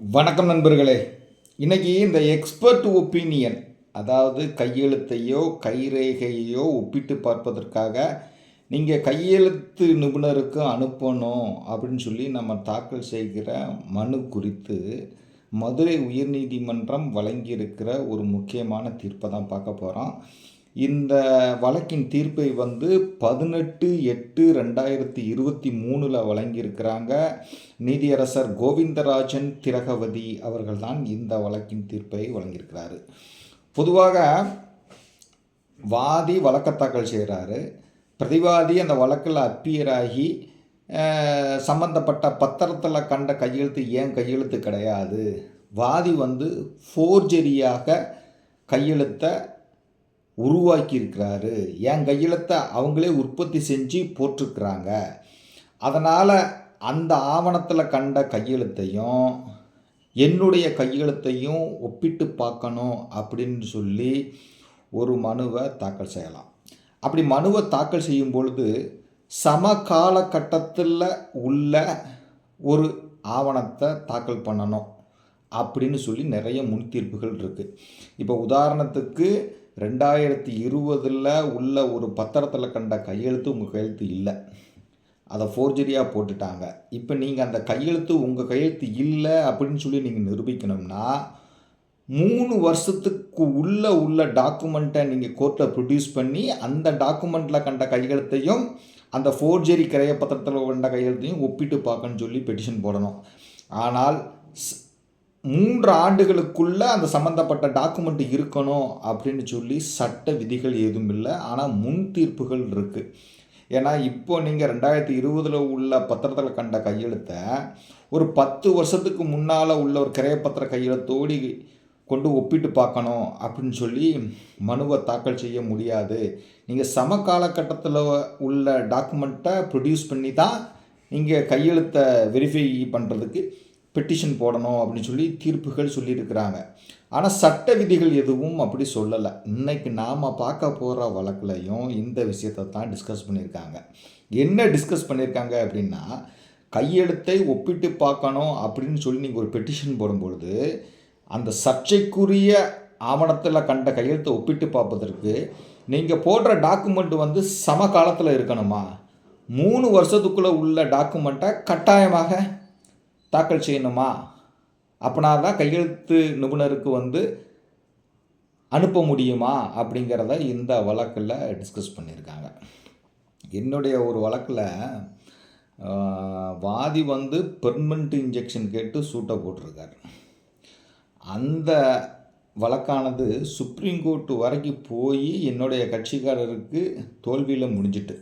வணக்கம் நண்பர்களே. இன்றைக்கி இந்த எக்ஸ்பர்ட் ஒப்பீனியன் அதாவது கையெழுத்தையோ கைரேகையோ ஒப்பிட்டு பார்ப்பதற்காக நீங்கள் கையெழுத்து நிபுணருக்கு அனுப்பணும் அப்படின்னு சொல்லி நம்ம தாக்கல் செய்கிற மனு குறித்து மதுரை உயர்நீதிமன்றம் வழங்கியிருக்கிற ஒரு முக்கியமான தீர்ப்பை தான் பார்க்க போகிறோம் இந்த வழக்கின் தீர்ப்பை வந்து பதினெட்டு எட்டு ரெண்டாயிரத்தி இருபத்தி மூணில் வழங்கியிருக்கிறாங்க. நீதியரசர் கோவிந்தராஜன் திரகவதி அவர்கள் தான் இந்த வழக்கின் தீர்ப்பை வழங்கியிருக்கிறாரு. பொதுவாக வாதி வழக்க தாக்கல் செய்கிறாரு. பிரதிவாதி அந்த வழக்கில் அப்பியர் ஆகி சம்பந்தப்பட்ட பத்திரத்தில் கண்ட கையெழுத்து ஏன் கையெழுத்து கிடையாது? வாதி வந்து ஃபோர்ஜரியாக கையெழுத்தை உருவாக்கியிருக்கிறாரு. என் கையெழுத்தை அவங்களே உற்பத்தி செஞ்சு போட்டிருக்கிறாங்க. அதனால் அந்த ஆவணத்தில் கண்ட கையெழுத்தையும் என்னுடைய கையெழுத்தையும் ஒப்பிட்டு பார்க்கணும் அப்படின்னு சொல்லி ஒரு மனுவை தாக்கல் செய்யலாம். அப்படி மனுவை தாக்கல் செய்யும் பொழுது சம காலகட்டத்தில் உள்ள ஒரு ஆவணத்தை தாக்கல் பண்ணணும். அப்படின்னு சொல்லி நிறைய முன் தீர்ப்புகள் இருக்குது இப்போ உதாரணத்துக்கு ரெண்டாயிரத்தி இருபதில் உள்ள ஒரு பத்திரத்தில் கண்ட கையெழுத்து உங்கள் கையெழுத்து இல்லை. அதை ஃபோர்ஜரியாக போட்டுட்டாங்க. இப்போ நீங்கள் அந்த கையெழுத்து உங்கள் கையெழுத்து இல்லை அப்படின்னு சொல்லி நீங்கள் நிரூபிக்கணும்னா மூணு வருஷத்துக்கு உள்ள உள்ள டாக்குமெண்ட்டை நீங்கள் கோர்ட்டில் ப்ரொடியூஸ் பண்ணி அந்த டாக்குமெண்ட்டில் கண்ட கையெழுத்தையும் அந்த ஃபோர்ஜரி கிரைய பத்திரத்தில் கண்ட கையெழுத்தையும் ஒப்பிட்டு பார்க்கணும்னு சொல்லி பெட்டிஷன் போடணும். ஆனால் ஸ்- மூன்று ஆண்டுகளுக்குள்ள அந்த சம்மந்தப்பட்ட டாக்குமெண்ட் இருக்கணும் அப்படின்னு சொல்லி சட்ட விதிகள் ஏதும் இல்லை. ஆனால் முன் தீர்ப்புகள் இருக்குது ஏன்னா இப்போ நீங்கள் ரெண்டாயிரத்தி இருபதில் உள்ள பத்திரத்தில் கண்ட கையெழுத்தை ஒரு பத்து வருஷத்துக்கு முன்னால் உள்ள ஒரு கிரையப்பத்திர கையெழுத்தோடி கொண்டு ஒப்பிட்டு பார்க்கணும் அப்படின்னு சொல்லி மனுவை தாக்கல் செய்ய முடியாது. நீங்கள் சம காலகட்டத்தில் உள்ள டாக்குமெண்ட்டை ப்ரொடியூஸ் பண்ணி தான் நீங்கள் கையெழுத்தை வெரிஃபை பண்ணுறதுக்கு பெட்டிஷன் போடணும் அப்படின்னு சொல்லி தீர்ப்புகள் சொல்லியிருக்கிறாங்க. ஆனால் சட்ட விதிகள் எதுவும் அப்படி சொல்லலை. இன்றைக்கி நாம் பார்க்க போகிற வழக்குலையும் இந்த விஷயத்தை தான் டிஸ்கஸ் பண்ணியிருக்காங்க. என்ன டிஸ்கஸ் பண்ணியிருக்காங்க அப்படின்னா கையெழுத்தை ஒப்பிட்டு பார்க்கணும் அப்படின்னு சொல்லி நீங்கள் ஒரு பெட்டிஷன் போடும்பொழுது அந்த சர்ச்சைக்குரிய ஆவணத்தில் கண்ட கையெழுத்தை ஒப்பிட்டு பார்ப்பதற்கு நீங்கள் போடுற டாக்குமெண்ட் வந்து சம காலத்தில் இருக்கணுமா? மூணு வருஷத்துக்குள்ளே உள்ள டாக்குமெண்ட்டை கட்டாயமாக தாக்கல் செய்யணுமா? அப்படின்னா தான் கையெழுத்து நிபுணருக்கு வந்து அனுப்ப முடியுமா? அப்படிங்கிறத இந்த வழக்கில் டிஸ்கஸ் பண்ணியிருக்காங்க என்னுடைய ஒரு வழக்கில் வாதி வந்து பெர்மனண்ட் இன்ஜெக்ஷன் கேட்டு சூட்டை போட்டிருக்கார். அந்த வழக்கானது சுப்ரீம் கோர்ட்டு வரைக்கும் போய் என்னுடைய கட்சிக்காரருக்கு தோல்வியில் முடிஞ்சிட்டு.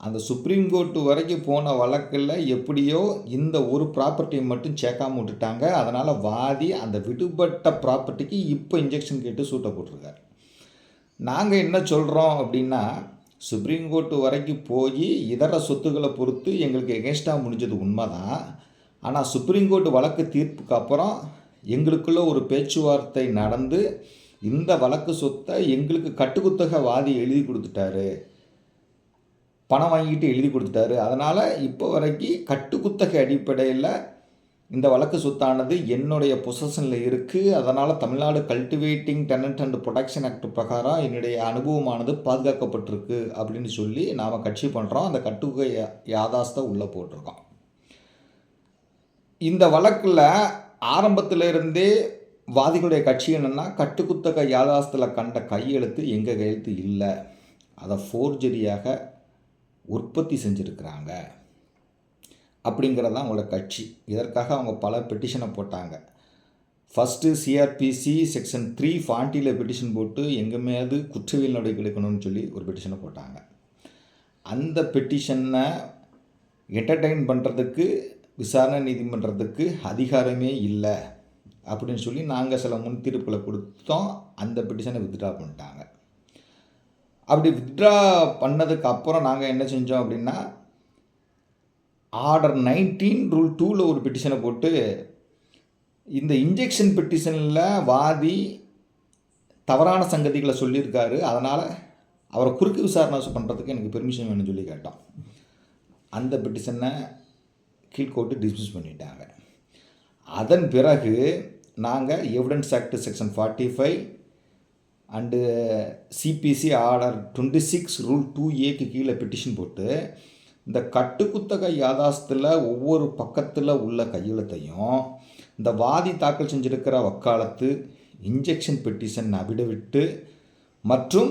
அந்த சுப்ரீம் கோர்ட்டு வரைக்கும் போன வழக்கில் எப்படியோ இந்த ஒரு ப்ராப்பர்ட்டியை மட்டும் சேர்க்காம விட்டுட்டாங்க. அதனால் வாதி அந்த விடுபட்ட ப்ராப்பர்ட்டிக்கு இப்போ இன்ஜெக்ஷன் கேட்டு சூட்டை போட்டிருக்காரு. நாங்கள் என்ன சொல்கிறோம் அப்படின்னா சுப்ரீம் கோர்ட்டு வரைக்கும் போய் இதர சொத்துக்களை பொறுத்து எங்களுக்கு எகென்ஸ்டாக முடிஞ்சது உண்மை தான் ஆனால் சுப்ரீம் கோர்ட்டு வழக்கு தீர்ப்புக்கு அப்புறம் எங்களுக்குள்ள ஒரு பேச்சுவார்த்தை நடந்து இந்த வழக்கு சொத்தை எங்களுக்கு கட்டுக்குத்தக வாதி எழுதி கொடுத்துட்டாரு. பணம் வாங்கிட்டு எழுதி கொடுத்துட்டாரு. அதனால் இப்போ வரைக்கும் கட்டுக்குத்தகை அடிப்படையில் இந்த வழக்கு சொத்தானது என்னுடைய பொசஷனில் இருக்குது அதனால் Tamil Nadu cultivating tenant and production act பிரகாரம் என்னுடைய அனுபவமானது பாதுகாக்கப்பட்டிருக்கு அப்படின்னு சொல்லி நாம் கட்சி பண்ணுறோம் அந்த கட்டுக்கை யாதாஸ்தை உள்ளே போட்டிருக்கோம். இந்த வழக்கில் ஆரம்பத்தில் இருந்தே வாதிகளுடைய கட்சி என்னென்னா கட்டுக்குத்தக யாதாஸ்தில் கண்ட கையெழுத்து எங்கள் கையெழுத்து இல்லை. அதை ஃபோர்ஜரியாக உற்பத்தி செஞ்சுருக்கிறாங்க அப்படிங்கிறது தான் அவங்களோட கட்சி. இதற்காக அவங்க பல பெட்டிஷனை போட்டாங்க. ஃபஸ்ட்டு சிஆர்பிசி செக்ஷன் த்ரீ ஃபார்ட்டியில் பெட்டிஷன் போட்டு எங்கள் குற்றவியல் நடவடிக்கை எடுக்கணும்னு சொல்லி ஒரு பெட்டிஷனை போட்டாங்க. அந்த பெட்டிஷனை என்டர்டெயின் பண்ணுறதுக்கு விசாரணை நீதிமன்றத்துக்கு அதிகாரமே இல்லை அப்படின்னு சொல்லி நாங்கள் சில முன் தீர்ப்புகளை கொடுத்தோம். அந்த பெட்டிஷனை வித்ட்ரா பண்ணிட்டாங்க. அப்படி வித்ட்ரா பண்ணதுக்கு அப்புறம் நாங்கள் என்ன செஞ்சோம் அப்படின்னா ஆர்டர் நைன்டீன் ரூல் டூவில் ஒரு பெட்டிஷனை போட்டு இந்த இன்ஜெக்ஷன் பெட்டிஷனில் வாதி தவறான சங்கதிகளை சொல்லியிருக்காரு. அதனால் அவரை குறுக்கு விசாரணை பண்ணுறதுக்கு எனக்கு பெர்மிஷன் வேணும்னு சொல்லி கேட்டோம் அந்த பெட்டிஷனை கீழ்கோர்ட்டு டிஸ்மிஸ் பண்ணிட்டாங்க. அதன் பிறகு நாங்கள் evidence act section forty five and CPC order twenty six rule two ஏக்கு கீழே பெட்டிஷன் போட்டு இந்த கட்டுக்குத்தகை யாதாசத்தில் ஒவ்வொரு பக்கத்தில் உள்ள கையெழுத்தையும் இந்த வாதி தாக்கல் செஞ்சிருக்கிற வக்காலத்து இன்ஜெக்ஷன் பெட்டிஷன் அபிடவிட்டு மற்றும்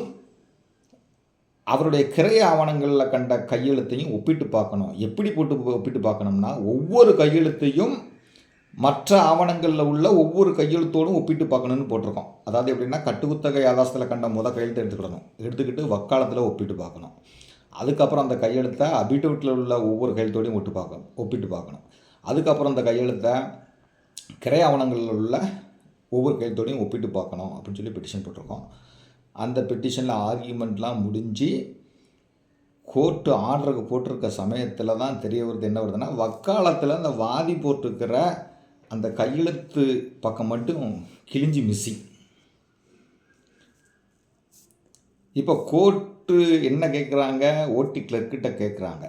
அவருடைய கிரைய ஆவணங்களில் கண்ட கையெழுத்தையும் ஒப்பிட்டு பார்க்கணும். எப்படி போட்டு ஒப்பிட்டு பார்க்கணும்னா ஒவ்வொரு கையெழுத்தையும் மற்ற ஆவணங்களில் உள்ள ஒவ்வொரு கையெழுத்தோடும் ஒப்பிட்டு பார்க்கணும்னு போட்டிருக்கோம். அதாவது எப்படின்னா கட்டுக்குத்தகை ஆதாசத்தில் கண்ட முத கையெழுத்து எடுத்துக்கிடணும். எடுத்துக்கிட்டு வக்காலத்தில் ஒப்பிட்டு பார்க்கணும். அதுக்கப்புறம் அந்த கையெழுத்தை அபிடவிட்டில் உள்ள ஒவ்வொரு கையெழுத்தோடையும் ஒட்டு பார்க்கணும் ஒப்பிட்டு பார்க்கணும். அதுக்கப்புறம் அந்த கையெழுத்தை கிரை ஆவணங்களில் உள்ள ஒவ்வொரு கையெழுத்தோடையும் ஒப்பிட்டு பார்க்கணும் அப்படின்னு சொல்லி பெட்டிஷன் போட்டிருக்கோம். அந்த பெட்டிஷனில் ஆர்கியூமெண்ட்லாம் முடிஞ்சு கோர்ட்டு ஆர்டருக்கு போட்டிருக்க சமயத்தில் தான் தெரிய வருது. என்ன வருதுன்னா வக்காலத்தில் அந்த வாதி போட்டிருக்கிற அந்த கையெழுத்து பக்கம் மட்டும் கிழிஞ்சி மிஸ்ஸிங் இப்போ கோர்ட்டு என்ன கேட்குறாங்க? ஓட்டி கிளர்க்கிட்ட கேட்குறாங்க.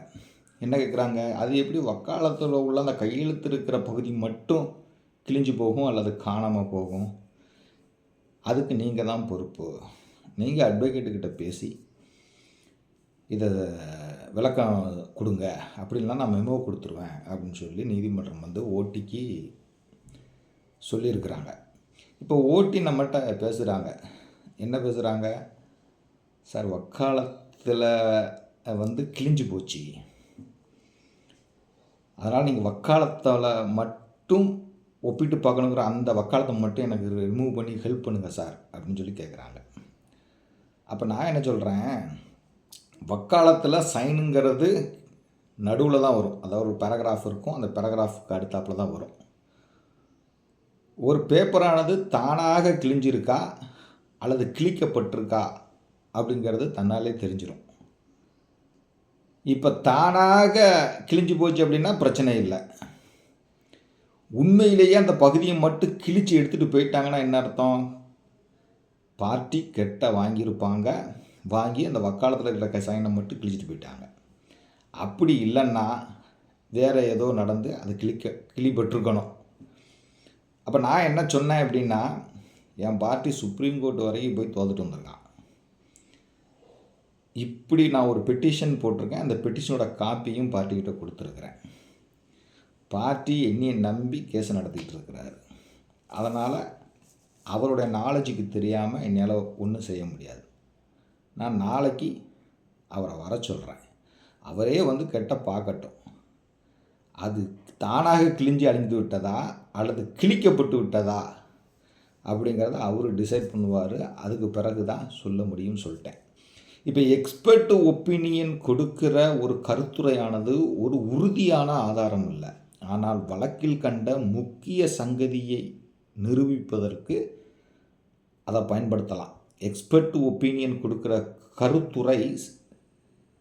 என்ன கேட்குறாங்க? அது எப்படி வக்காலத்தில் உள்ள அந்த கையெழுத்து இருக்கிற பகுதி மட்டும் கிழிஞ்சு போகும் அல்லது காணாமல் போகும்? அதுக்கு நீங்கள் தான் பொறுப்பு. நீங்கள் அட்வொகேட்டுக்கிட்ட பேசி இதை விளக்கம் கொடுங்க. அப்படின்லாம் நான் மெமோ கொடுத்துருவேன் அப்படின்னு சொல்லி நீதிமன்றம் வந்து ஓட்டிக்கு சொல்லியிருக்கிறாங்க. இப்போ ஓட்டி நம்மகிட்ட பேசுகிறாங்க என்ன பேசுகிறாங்க சார் வக்காலத்தில் வந்து கிழிஞ்சு போச்சு. அதனால் நீங்கள் வக்காலத்தில் மட்டும் ஒப்பிட்டு பார்க்கணுங்கிற அந்த வக்காலத்தை மட்டும் எனக்கு ரிமூவ் பண்ணி ஹெல்ப் பண்ணுங்கள் சார் அப்படின்னு சொல்லி கேட்குறாங்க அப்போ நான் என்ன சொல்கிறேன் வக்காலத்தில் சைனுங்கிறது நடுவில் தான் வரும். அதாவது ஒரு பேராகிராஃப் இருக்கும். அந்த பேராகிராஃப்க்கு அடுத்தாப்பில் தான் வரும். ஒரு பேப்பரானது தானாக கிழிஞ்சிருக்கா அல்லது கிழிக்கப்பட்டிருக்கா அப்படிங்கிறது தன்னாலே தெரிஞ்சிடும் இப்போ தானாக கிழிஞ்சு போச்சு அப்படின்னா பிரச்சனை இல்லை. உண்மையிலேயே அந்த பகுதியை மட்டும் கிழிச்சு எடுத்துகிட்டு போயிட்டாங்கன்னா என்ன அர்த்தம்? பார்ட்டி கெட்ட வாங்கியிருப்பாங்க. வாங்கி அந்த வக்காலத்தில் இருக்கிற கசாயனை மட்டும் கிழிச்சிட்டு போயிட்டாங்க. அப்படி இல்லைன்னா வேறு ஏதோ நடந்து அது கிழிக்க கிளிப்பட்டிருக்கணும் அப்போ நான் என்ன சொன்னேன் அப்படின்னா என் பார்ட்டி சுப்ரீம் கோர்ட் வரைக்கும் போய் தோத்துட்டு வந்திருக்கான். இப்படி நான் ஒரு பெட்டிஷன் போட்டிருக்கேன். அந்த பெட்டிஷனோட காப்பியும் பார்ட்டிக்கிட்ட கொடுத்துருக்குறேன். பார்ட்டி என்னையை நம்பி கேஸ் நடத்திக்கிட்டு இருக்கிறாரு. அதனால் அவருடைய நாலேஜுக்கு தெரியாமல் என்னால் ஒன்றும் செய்ய முடியாது. நான் நாளைக்கு அவரை வர சொல்கிறேன் அவரே வந்து கெட்ட பார்க்கட்டும். அது தானாக கிழிஞ்சு அழிந்து விட்டதா? அல்லது கிழிக்கப்பட்டு விட்டதா அப்படிங்கிறத அவர் டிசைட் பண்ணுவார். அதுக்கு பிறகு தான் சொல்ல முடியும்னு சொல்லிட்டேன். இப்போ எக்ஸ்பர்ட் ஒப்பீனியன் கொடுக்கிற ஒரு கருத்துரையானது ஒரு உறுதியான ஆதாரம் இல்லை. ஆனால் வழக்கில் கண்ட முக்கிய சங்கதியை நிரூபிப்பதற்கு அதை பயன்படுத்தலாம். எக்ஸ்பர்ட் ஒப்பீனியன் கொடுக்குற கருத்துரை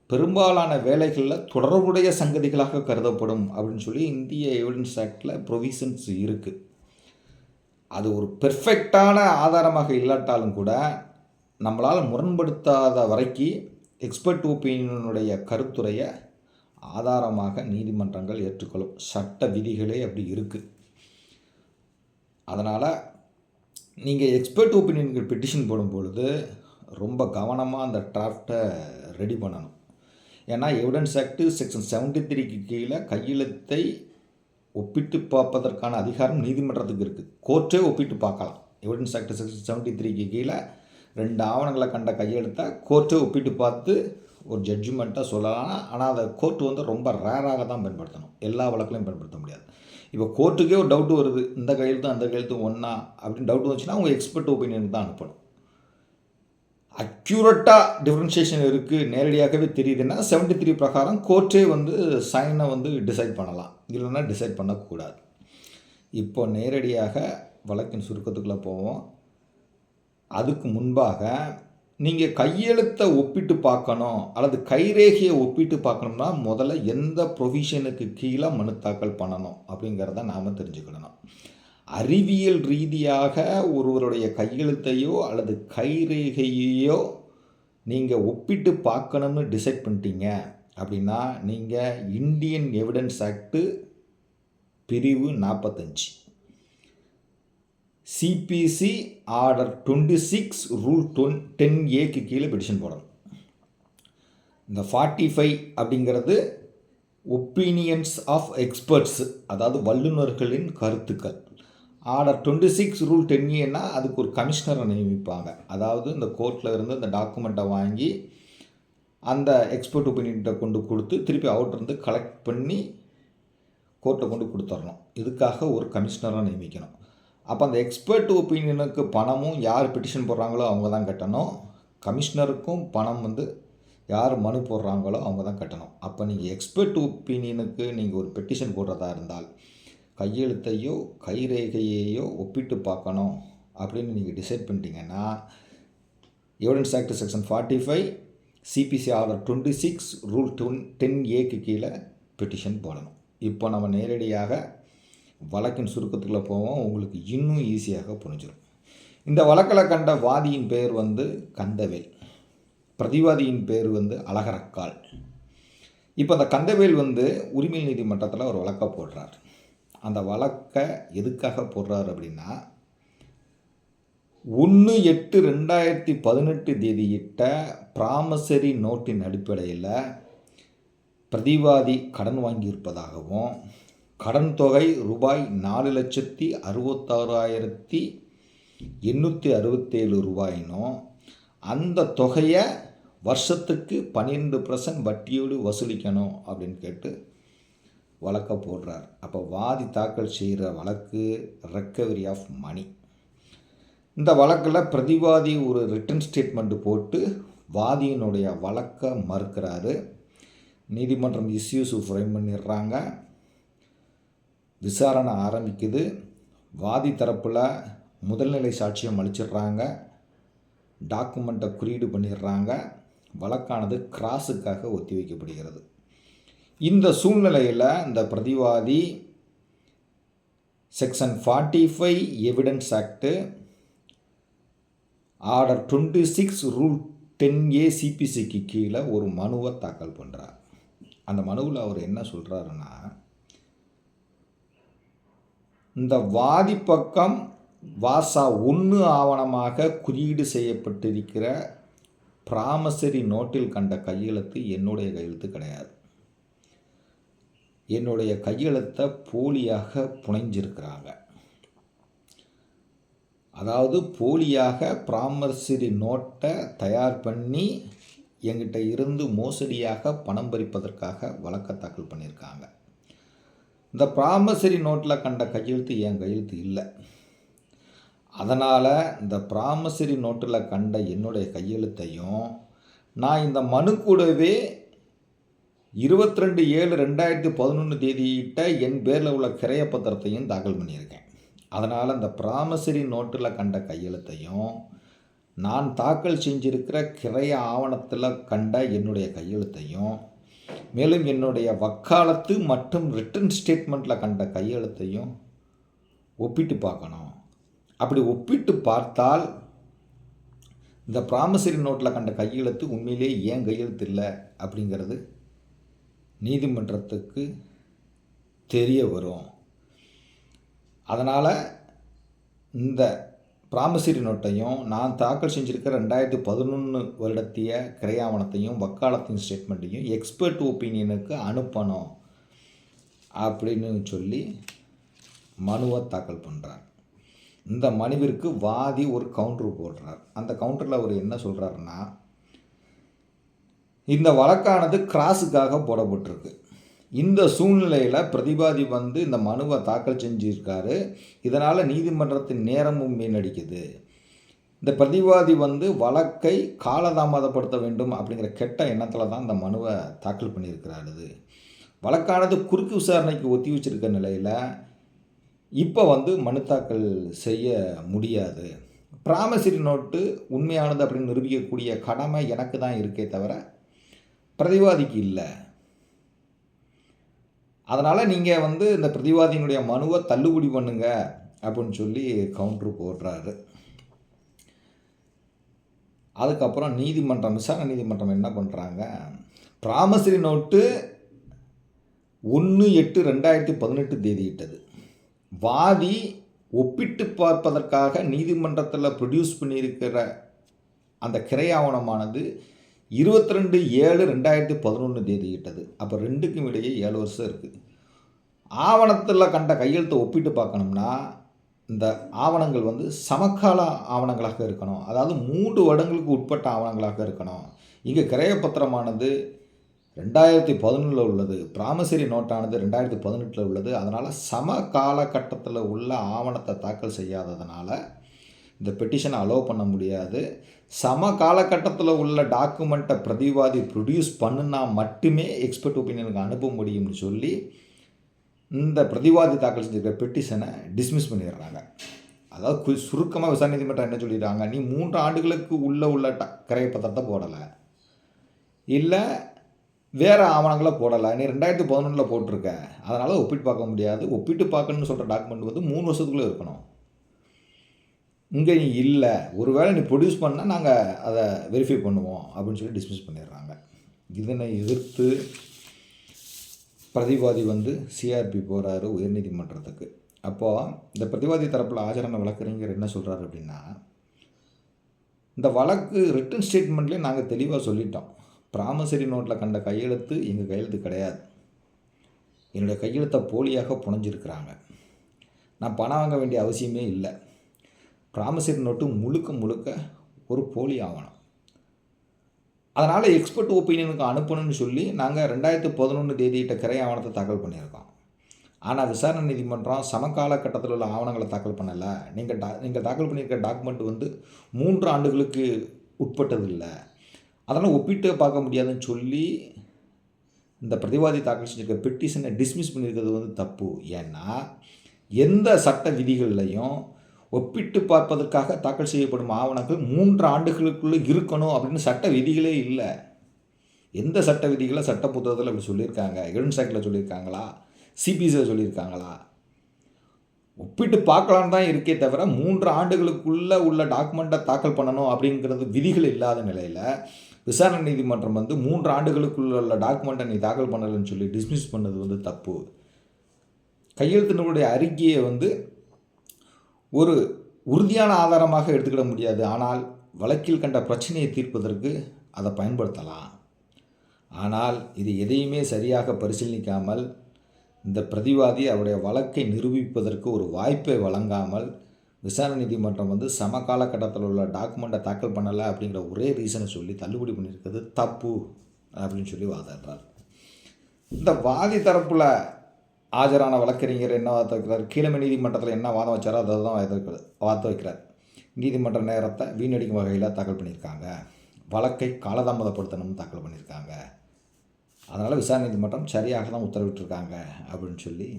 பெரும்பாலான வேலைகளில் தொடர்புடைய சங்கதிகளாக கருதப்படும் அப்படின்னு சொல்லி இந்திய எவிடன்ஸ் ஆக்டில் ப்ரொவிஷன்ஸ் இருக்குது அது ஒரு பெர்ஃபெக்டான ஆதாரமாக இல்லாட்டாலும் கூட நம்மளால் முரண்படுத்தாத வரைக்கும் எக்ஸ்பர்ட் ஒப்பீனியனுடைய கருத்துரையை ஆதாரமாக நீதிமன்றங்கள் ஏற்றுக்கொள்ளும் சட்ட விதிகளே அப்படி இருக்குது அதனால் நீங்கள் எக்ஸ்பர்ட் ஒப்பீனியன்கள் பெட்டிஷன் போடும் பொழுது ரொம்ப கவனமாக அந்த டிராஃப்டை ரெடி பண்ணணும். ஏன்னா எவிடன்ஸ் ஆக்டு செக்ஷன் செவன்டி த்ரீக்கு கீழே கையெழுத்தை ஒப்பிட்டு பார்ப்பதற்கான அதிகாரம் நீதிமன்றத்துக்கு இருக்குது கோர்ட்டே ஒப்பிட்டு பார்க்கலாம். எவிடன்ஸ் ஆக்ட் செக்ஷன் செவன்டி த்ரீக்கு கீழே ரெண்டு ஆவணங்களை கண்ட கையெழுத்தை கோர்ட்டே ஒப்பிட்டு பார்த்து ஒரு ஜட்ஜ்மெண்ட்டாக சொல்லலாம். ஆனால் அதை கோர்ட்டு வந்து ரொம்ப ரேராக தான் பயன்படுத்தணும். எல்லா வழக்கிலையும் பயன்படுத்த முடியாது. இப்போ கோர்ட்டுக்கே ஒரு டவுட்டு வருது. இந்த கையெழுத்தும் அந்த கையெழுத்தும் ஒன்றா அப்படின்னு டவுட் வந்துச்சுன்னா அவங்க எக்ஸ்பர்ட் ஒப்பீனியன் தான் அனுப்பணும். அக்யூரட்டாக டிஃப்ரென்ஷியேஷன் இருக்குது நேரடியாகவே தெரியுதுன்னா செவன்டி த்ரீ பிரகாரம் கோர்ட்டே வந்து சைனை வந்து டிசைட் பண்ணலாம். இல்லைன்னா டிசைட் பண்ணக்கூடாது. இப்போ நேரடியாக வழக்கின் சுருக்கத்துக்குள்ளே போவோம். அதுக்கு முன்பாக நீங்கள் கையெழுத்தை ஒப்பிட்டு பார்க்கணும் அல்லது கைரேகையை ஒப்பிட்டு பார்க்கணும்னா முதல்ல எந்த ப்ரொவிஷனுக்கு கீழே மனு தாக்கல் பண்ணணும் அப்படிங்கிறத நாம் தெரிஞ்சுக்கிடணும் அறிவியல் ரீதியாக ஒருவருடைய கையெழுத்தையோ அல்லது கைரேகையோ நீங்கள் ஒப்பிட்டு பார்க்கணும்னு டிசைட் பண்ணிட்டீங்க அப்படின்னா நீங்கள் இந்தியன் எவிடன்ஸ் ஆக்டு பிரிவு நாற்பத்தஞ்சு CPC order twenty six rule ton ten ஏக்கு கீழே பெடிஷன் போடணும். இந்த ஃபார்ட்டி ஃபைவ் அப்படிங்கிறது ஒப்பீனியன்ஸ் ஆஃப் எக்ஸ்பர்ட்ஸ் அதாவது வல்லுநர்களின் கருத்துக்கள். Order twenty six rule ten ஏன்னா அதுக்கு ஒரு கமிஷனரை நியமிப்பாங்க. அதாவது இந்த கோர்ட்டில் இருந்து இந்த டாக்குமெண்ட்டை வாங்கி அந்த எக்ஸ்பர்ட் ஒப்பீனியன்கிட்ட கொண்டு கொடுத்து திருப்பி அவர்கிட்ட கலெக்ட் பண்ணி கோர்ட்டை கொண்டு கொடுத்துடணும் இதுக்காக ஒரு கமிஷனரை நியமிக்கணும். அப்போ அந்த எக்ஸ்பர்ட் ஒப்பீனியனுக்கு பணமும் யார் பெட்டிஷன் போடுறாங்களோ அவங்க தான் கட்டணும். கமிஷனருக்கும் பணம் வந்து யார் மனு போடுறாங்களோ அவங்க தான் கட்டணும். அப்போ நீங்கள் எக்ஸ்பர்ட் ஒப்பீனியனுக்கு நீங்கள் ஒரு பெட்டிஷன் போடுறதா இருந்தால் கையெழுத்தையோ கைரேகையையோ ஒப்பிட்டு பார்க்கணும் அப்படின்னு நீங்கள் டிசைட் பண்ணிட்டீங்கன்னா evidence act section forty five CPC order twenty six rule ton ten ஏக்கு கீழே பெட்டிஷன் போடணும். இப்போ நம்ம நேரடியாக வழக்கின் சுருக்கத்துக்குள்ளே போவோம் உங்களுக்கு இன்னும் ஈஸியாக புரிஞ்சிடும் இந்த வழக்கில் கண்ட வாதியின் பெயர் வந்து கந்தவேல். பிரதிவாதியின் பேர் வந்து அழகரக்கால். இப்போ அந்த கந்தவேல் வந்து உரிமை நீதிமன்றத்தில் ஒரு வழக்கை போடுறார். அந்த வழக்கை எதுக்காக போடுறார் அப்படின்னா ஒன்று எட்டு ரெண்டாயிரத்தி பதினெட்டு தேதியிட்ட ப்ராமசரி நோட்டின் அடிப்படையில் பிரதிவாதி கடன் வாங்கியிருப்பதாகவும் கடன் தொகை ரூபாய் நாலு லட்சத்தி அறுபத்தாறாயிரத்தி எண்ணூற்றி அறுபத்தேழு ரூபாயினும் அந்த தொகையை வருஷத்துக்கு பன்னிரெண்டு பர்சன்ட் வட்டியோடு வசூலிக்கணும் அப்படின்னு கேட்டு வழக்கை போடுறார். அப்போ வாதி தாக்கல் செய்கிற வழக்கு ரெக்கவரி ஆஃப் மணி இந்த வழக்கில் பிரதிவாதி ஒரு ரிட்டன் ஸ்டேட்மெண்ட்டு போட்டு வாதியினுடைய வழக்கை மறுக்கிறாரு. நீதிமன்றம் இஸ்யூஸு ஃப்ரைம் பண்ணிடுறாங்க. விசாரணை ஆரம்பிக்குது. வாதி தரப்பில் முதல்நிலை சாட்சியம் அளிச்சிடுறாங்க. டாக்குமெண்ட்டை குறியீடு பண்ணிடுறாங்க. வழக்கானது கிராஸுக்காக ஒத்தி வைக்கப்படுகிறது இந்த சூழ்நிலையில் இந்த பிரதிவாதி section forty five evidence act order twenty six rule ten A சிபிசிக்கு கீழே ஒரு மனுவை தாக்கல் பண்ணுறார் அந்த மனுவில் அவர் என்ன சொல்கிறாருன்னா இந்த வாதி பக்கம் வாசா ஒன்று ஆவணமாக குறியீடு செய்யப்பட்டிருக்கிற பிராமசரி நோட்டில் கண்ட கையெழுத்து என்னுடைய கையெழுத்து கிடையாது. என்னுடைய கையெழுத்தை போலியாக புனைஞ்சிருக்கிறாங்க. அதாவது போலியாக பிராமசரி நோட்டை தயார் பண்ணி எங்கிட்ட இருந்து மோசடியாக பணம் பறிப்பதற்காக வழக்க தாக்கல் பண்ணியிருக்காங்க. இந்த பிராமசரி நோட்டில் கண்ட கையெழுத்து என் கையெழுத்து இல்லை. அதனால் இந்த பிராமசரி நோட்டில் கண்ட என்னுடைய கையெழுத்தையும் நான் இந்த மனு கூடவே இருபத்தி ரெண்டு ஏழு ரெண்டாயிரத்தி பதினொன்று தேதியிட்ட என் பேரில் உள்ள கிரைய பத்திரத்தையும் தாக்கல் பண்ணியிருக்கேன். அதனால் இந்த பிராமசரி நோட்டில் கண்ட கையெழுத்தையும் நான் தாக்கல் செஞ்சிருக்கிற கிரைய ஆவணத்தில் கண்ட என்னுடைய கையெழுத்தையும் மேலும் என்னுடைய வக்காலத்து மற்றும் ரிட்டன் ஸ்டேட்மெண்ட்டில் கண்ட கையெழுத்தையும் ஒப்பிட்டு பார்க்கணும். அப்படி ஒப்பிட்டு பார்த்தால் இந்த ப்ராமசரி நோட்டில் கண்ட கையெழுத்து உண்மையிலே ஏன் கையெழுத்து இல்லை அப்படிங்கிறது நீதிமன்றத்துக்கு தெரிய வரும். அதனால் இந்த ப்ராமசரி நோட்டையும் நான் தாக்கல் செஞ்சுருக்கிற ரெண்டாயிரத்தி பதினொன்று வருடத்திய கிரையாவணத்தையும் வக்காலத்தின் ஸ்டேட்மெண்ட்டையும் எக்ஸ்பர்ட் ஒப்பீனியனுக்கு அனுப்பணும் அப்படின்னு சொல்லி மனுவை தாக்கல் பண்ணுறார் இந்த மனுவிற்கு வாதி ஒரு கவுண்டர் போடுறார். அந்த கவுண்டரில் அவர் என்ன சொல்கிறாருன்னா இந்த வழக்கானது கிராஸுக்காக போடப்பட்டிருக்கு. இந்த சூழ்நிலையில் பிரதிவாதி வந்து இந்த மனுவை தாக்கல் செஞ்சிருக்காரு. இதனால் நீதிமன்றத்தின் நேரமும் வீணடிக்குது. இந்த பிரதிவாதி வந்து வழக்கை காலதாமதப்படுத்த வேண்டும் அப்படிங்கிற கெட்ட எண்ணத்தில் தான் இந்த மனுவை தாக்கல் பண்ணியிருக்கிறாரு இது. வழக்கானது குறுக்கு விசாரணைக்கு ஒத்தி வச்சிருக்க நிலையில் இப்போ வந்து மனு தாக்கல் செய்ய முடியாது. பிராமசரி நோட்டு உண்மையானது அப்படின்னு நிரூபிக்கக்கூடிய கடமை எனக்கு தான் இருக்கே தவிர பிரதிவாதிக்கு இல்லை. அதனால் நீங்கள் வந்து இந்த பிரதிவாதியினுடைய மனுவை தள்ளுபடி பண்ணுங்க அப்படின்னு சொல்லி கவுண்ட்ரு போடுறாரு. அதுக்கப்புறம் நீதிமன்றம் விசாரணை நீதிமன்றம் என்ன பண்ணுறாங்க பிராமசரி நோட்டு ஒன்று எட்டு ரெண்டாயிரத்தி பதினெட்டு தேதியிட்டது. வாதி ஒப்பிட்டு பார்ப்பதற்காக நீதிமன்றத்தில் ப்ரொடியூஸ் பண்ணியிருக்கிற அந்த கிரை ஆவணமானது இருபத்தி ரெண்டு ஏழு ரெண்டாயிரத்தி பதினொன்று தேதியிட்டது. அப்போ ரெண்டுக்கும் இடையே ஏழு வருஷம் இருக்குது ஆவணத்தில் கண்ட கையெழுத்தை ஒப்பிட்டு பார்க்கணும்னா இந்த ஆவணங்கள் வந்து சமகால ஆவணங்களாக இருக்கணும். அதாவது மூன்று வருடங்களுக்கு உட்பட்ட ஆவணங்களாக இருக்கணும். இங்கே கிரயப்பத்திரமானது ரெண்டாயிரத்தி பதினொன்றில் உள்ளது. பிராமசரி நோட்டானது ரெண்டாயிரத்தி பதினெட்டில் உள்ளது. அதனால் சம காலகட்டத்தில் உள்ள ஆவணத்தை தாக்கல் செய்யாததுனால இந்த பெட்டிஷனை அலோவ் பண்ண முடியாது. சம காலகட்டத்தில் உள்ள டாக்குமெண்ட்டை பிரதிவாதி ப்ரொடியூஸ் பண்ணுனா மட்டுமே எக்ஸ்பர்ட் ஒப்பீனியனுக்கு அனுப்ப முடியும்னு சொல்லி இந்த பிரதிவாதி தாக்கல் செஞ்சிருக்கிற பெட்டிஷனை டிஸ்மிஸ் பண்ணிடுறாங்க. அதாவது கு சுருக்கமாக விசாரணை நீதிமன்றம் என்ன சொல்லிடுறாங்க நீ மூன்று ஆண்டுகளுக்கு உள்ளே உள்ள ட கிரையப்பத்திரத்தை போடலை. இல்லை வேறு ஆவணங்களை போடலை. நீ ரெண்டாயிரத்தி பதினொன்றில் போட்டிருக்க. அதனால் ஒப்பிட்டு பார்க்க முடியாது. ஒப்பிட்டு பார்க்கணும்னு சொல்கிற டாக்குமெண்ட் வந்து மூணு வருஷத்துக்குள்ளே இருக்கணும். இங்கே நீ இல்லை. ஒருவேளை நீ ப்ரொடியூஸ் பண்ணால் நாங்கள் அதை வெரிஃபை பண்ணுவோம் அப்படின்னு சொல்லி டிஸ்மிஸ் பண்ணிடுறாங்க. இதனை எதிர்த்து பிரதிவாதி வந்து சிஆர்பி போகிறாரு உயர்நீதிமன்றத்துக்கு. அப்போது இந்த பிரதிவாதி தரப்பில் ஆஜரான வழக்கறிஞர் என்ன சொல்கிறாரு அப்படின்னா இந்த வழக்கு ரிட்டன் ஸ்டேட்மெண்ட்லேயே நாங்கள் தெளிவாக சொல்லிட்டோம். ப்ராமசரி நோட்டில் கண்ட கையெழுத்து எங்கள் கையெழுத்து கிடையாது. என்னுடைய கையெழுத்தை போலியாக புனைஞ்சிருக்கிறாங்க. நான் பணம் வாங்க வேண்டிய அவசியமே இல்லை. ப்ராமிசரி நோட்டு முழுக்க முழுக்க ஒரு போலி ஆவணம். அதனால் எக்ஸ்பர்ட் ஒப்பீனியனுக்கு அனுப்பணும்னு சொல்லி நாங்கள் ரெண்டாயிரத்து பதினொன்று தேதியிட்ட கிரை ஆவணத்தை தாக்கல் பண்ணியிருக்கோம். ஆனால் விசாரணை நீதிமன்றம் சமகால கட்டத்தில் உள்ள ஆவணங்களை தாக்கல் பண்ணலை. நீங்கள் டா நீங்கள் தாக்கல் பண்ணியிருக்க டாக்குமெண்ட் வந்து மூன்று ஆண்டுகளுக்கு உட்பட்டது இல்லை அதனால் ஒப்பிட்டு பார்க்க முடியாதுன்னு சொல்லி இந்த பிரதிவாதி தாக்கல் செஞ்சிருக்க பெட்டிஷனை டிஸ்மிஸ் பண்ணியிருக்கிறது வந்து தப்பு. ஏன்னா எந்த சட்ட விதிகள்லையும் ஒப்பிட்டு பார்ப்பதற்காக தாக்கல் செய்யப்படும் ஆவணங்கள் மூன்று ஆண்டுகளுக்குள்ளே இருக்கணும் அப்படின்னு சட்ட விதிகளே இல்லை. எந்த சட்ட விதிகளை சட்ட புத்தகத்தில் அப்படி சொல்லியிருக்காங்க? எவிடன்ஸ் ஆக்டில் சொல்லியிருக்காங்களா? சிபிசியில் சொல்லியிருக்காங்களா? ஒப்பிட்டு பார்க்கலான்னு தான் இருக்கே தவிர மூன்று ஆண்டுகளுக்குள்ளே உள்ள டாக்குமெண்ட்டை தாக்கல் பண்ணணும் அப்படிங்கிறது விதிகள் இல்லாத நிலையில் விசாரணை நீதிமன்றம் வந்து மூன்று ஆண்டுகளுக்குள்ள உள்ள டாக்குமெண்ட்டை நீ தாக்கல் பண்ணலைன்னு சொல்லி டிஸ்மிஸ் பண்ணது வந்து தப்பு. கையெழுத்தினருடைய அறிக்கையை வந்து ஒரு உறுதியான ஆதாரமாக எடுத்துக்கிட முடியாது. ஆனால் வழக்கில் கண்ட பிரச்சனையை தீர்ப்பதற்கு அதை பயன்படுத்தலாம். ஆனால் இது எதையுமே சரியாக பரிசீலிக்காமல் இந்த பிரதிவாதி அவருடைய வழக்கை நிரூபிப்பதற்கு ஒரு வாய்ப்பை வழங்காமல் விசாரணை நீதிமன்றம் வந்து சம காலகட்டத்தில் உள்ள டாக்குமெண்ட்டை தாக்கல் பண்ணலை அப்படிங்கிற ஒரே ரீசனை சொல்லி தள்ளுபடி பண்ணியிருக்கிறது தப்பு அப்படின்னு சொல்லி வாதாடுறார். இந்த வாதி தரப்பில் ஆஜரான வழக்கறிஞர் என்ன வாதம் வைக்கிறார்? கீழமை நீதிமன்றத்தில் என்ன வாதம் வச்சாரோ அதை தான் வாத வாதம் வைக்கிறார். நீதிமன்ற நேரத்தை வீணடிக்கும் வகையில் தாக்கல் பண்ணியிருக்காங்க. வழக்கை காலதாமதப்படுத்தணும்னு தாக்கல் பண்ணியிருக்காங்க. அதனால் விசாரணை நீதிமன்றம் சரியாக தான் உத்தரவிட்டிருக்காங்க அப்படின்னு சொல்லி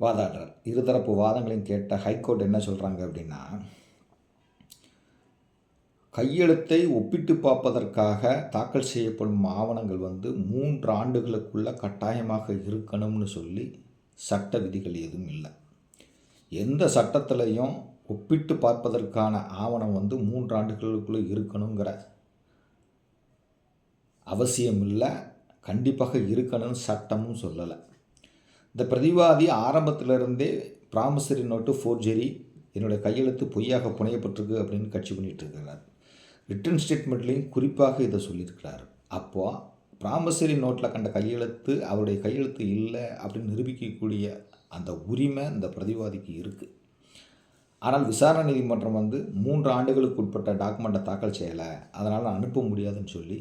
வாதாடுறார். இருதரப்பு வாதங்களையும் கேட்ட ஹைகோர்ட் என்ன சொல்கிறாங்க அப்படின்னா கையெழுத்தை ஒப்பிட்டு பார்ப்பதற்காக தாக்கல் செய்யப்படும் ஆவணங்கள் வந்து மூன்று ஆண்டுகளுக்குள்ள கட்டாயமாக இருக்கணும்னு சொல்லி சட்ட விதிகள் எதுவும் இல்லை. எந்த சட்டத்திலையும் ஒப்பிட்டு பார்ப்பதற்கான ஆவணம் வந்து மூன்று ஆண்டுகளுக்குள்ளே இருக்கணுங்கிற அவசியம் இல்லை. கண்டிப்பாக இருக்கணும்னு சட்டமும் சொல்லலை. இந்த பிரதிவாதி ஆரம்பத்திலிருந்தே ப்ராமிசரி நோட்டு ஃபோர்ஜெரி என்னுடைய கையெழுத்து பொய்யாக புனையப்பட்டிருக்கு அப்படின்னு கட்சி பண்ணிகிட்டு இருக்கிறார் ரிட்டன் ஸ்டேட்மெண்ட்லேயும் குறிப்பாக இதை சொல்லியிருக்கிறார். அப்போது ப்ராமிசரி நோட்டில் கண்ட கையெழுத்து அவருடைய கையெழுத்து இல்லை அப்படின்னு நிரூபிக்கக்கூடிய அந்த உரிமை இந்த பிரதிவாதிக்கு இருக்குது ஆனால் விசாரணை நீதிமன்றம் வந்து மூன்று ஆண்டுகளுக்கு உட்பட்ட டாக்குமெண்ட்டை தாக்கல் செய்யலை. அதனால் அனுப்ப முடியாதுன்னு சொல்லி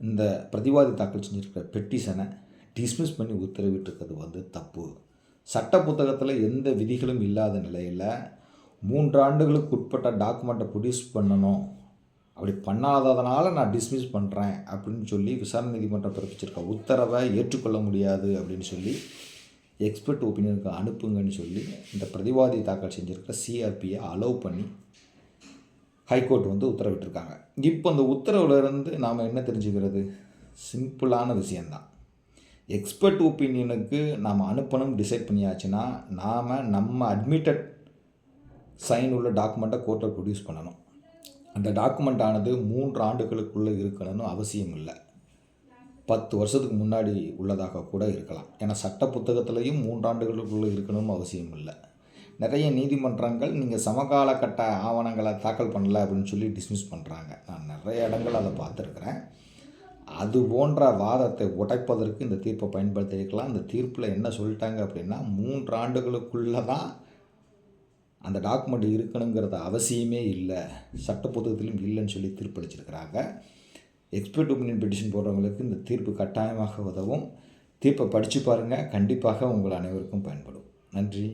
இந்த பிரதிவாதி தாக்கல் செஞ்சுருக்கிற பெட்டிஷனை டிஸ்மிஸ் பண்ணி உத்தரவிட்டிருக்கிறது வந்து தப்பு. சட்ட புத்தகத்தில் எந்த விதிகளும் இல்லாத நிலையில் மூன்று ஆண்டுகளுக்கு உட்பட்ட டாக்குமெண்ட்டை ப்ரொடியூஸ் பண்ணணும். அப்படி பண்ணாததுனால நான் டிஸ்மிஸ் பண்ணுறேன் அப்படின்னு சொல்லி விசாரணை நீதிமன்றம் பிறப்பிச்சிருக்க உத்தரவை ஏற்றுக்கொள்ள முடியாது அப்படின்னு சொல்லி எக்ஸ்பர்ட் ஒப்பீனியனுக்கு அனுப்புங்கன்னு சொல்லி இந்த பிரதிவாதி தாக்கல் செஞ்சுருக்க சிஆர்பியை அலோவ் பண்ணி ஹைகோர்ட் வந்து உத்தரவிட்டிருக்காங்க. இப்போ அந்த உத்தரவுலேருந்து நாம் என்ன தெரிஞ்சுக்கிறது? சிம்பிளான விஷயந்தான் எக்ஸ்பர்ட் ஒப்பீனியனுக்கு நாம் அனுப்பணும் டிசைட் பண்ணியாச்சுன்னா நாம் நம்ம அட்மிட்டட் சைன் உள்ள டாக்குமெண்ட்டை கோர்ட்டில் ப்ரொடியூஸ் பண்ணணும். அந்த டாக்குமெண்ட் ஆனது மூன்று ஆண்டுகளுக்குள்ளே இருக்கணும்னு அவசியம் இல்லை. பத்து வருஷத்துக்கு முன்னாடி உள்ளதாக கூட இருக்கலாம். ஏன்னா சட்ட புத்தகத்திலையும் மூன்றாண்டுகளுக்குள்ளே இருக்கணும்னு அவசியம் இல்லை. நிறைய நீதிமன்றங்கள் நீங்கள் சமகால கட்ட ஆவணங்களை தாக்கல் பண்ணல அப்படின்னு சொல்லி டிஸ்மிஸ் பண்ணுறாங்க நான் நிறைய இடங்கள் அதை பார்த்துருக்குறேன். அது போன்ற வாதத்தை உடைப்பதற்கு இந்த தீர்ப்பை பயன்படுத்தியிருக்கலாம். இந்த தீர்ப்பில் என்ன சொல்லிட்டாங்க அப்படின்னா மூன்று ஆண்டுகளுக்குள்ளே தான் அந்த டாக்குமெண்ட் இருக்கணுங்கிறது அவசியமே இல்லை. சட்ட புத்தகத்திலும் இல்லைன்னு சொல்லி தீர்ப்பளிச்சிருக்கிறாங்க. எக்ஸ்பர்ட் ஒப்பீனியன் பெட்டிஷன் போடுறவங்களுக்கு இந்த தீர்ப்பு கட்டாயமாக உதவும். தீர்ப்பை படித்து பாருங்கள் கண்டிப்பாக உங்கள் அனைவருக்கும் பயன்படும். நன்றி.